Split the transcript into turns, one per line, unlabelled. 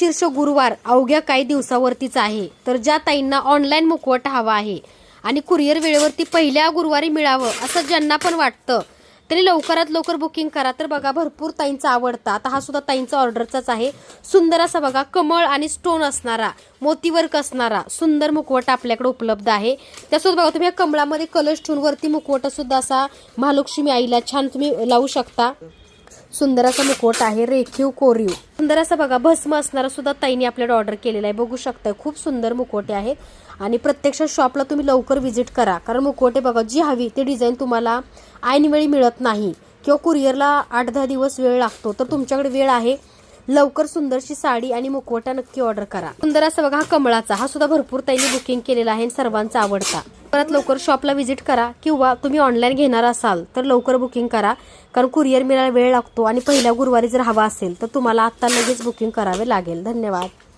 शीर्ष गुरुवार अवघ्या काही दिवसावरतीच आहे. तर ज्या ताईंना ऑनलाईन मुखवट हवा आहे आणि कुरिअर वेळेवरती पहिल्या गुरुवारी मिळावं असं ज्यांना पण वाटतं तरी लवकरात लवकर बुकिंग करा. तर बघा भरपूर ताईंचा आवडता. आता हा सुद्धा ताईंचा ऑर्डरचाच आहे. सुंदर असा बघा कमळ आणि स्टोन असणारा मोतीवर्क असणारा सुंदर मुखवट आपल्याकडे उपलब्ध आहे. त्यासोबत बघा तुम्ही या कमळामध्ये कलश ठेवून वरती मुखवट सुद्धा असा महालक्ष्मी आईला छान तुम्ही लावू शकता. सुंदर असा मुखवट आहे रेखीव कोरीव. सुंदर असा बघा भस्म असणारा सुद्धा ताईने आपल्याला ऑर्डर केलेला आहे. बघू शकता खूप सुंदर मुखवटे आहेत. आणि प्रत्यक्ष शॉपला तुम्ही लवकर व्हिजिट करा. कारण मुखवटे बघा जी हवी ती डिझाईन तुम्हाला ऐनवेळी मिळत नाही. किंवा कुरिअरला आठ दहा दिवस वेळ लागतो तर तुमच्याकडे वेळ आहे. लवकर सुंदरशी साडी आणि मुखवटा नक्की ऑर्डर करा. सुंदर असा बघा हा कमळाचा. हा सुद्धा भरपूर ताईने बुकिंग केलेला आहे आणि सर्वांचा आवडता. परत लवकर शॉपला व्हिजिट करा किंवा तुम्ही ऑनलाईन घेणार असाल तर लवकर बुकिंग करा. कारण कुरिअर मिळायला वेळ लागतो आणि पहिल्या गुरुवारी जर हवा असेल तर तुम्हाला आत्ता लगेच बुकिंग करावे लागेल. धन्यवाद.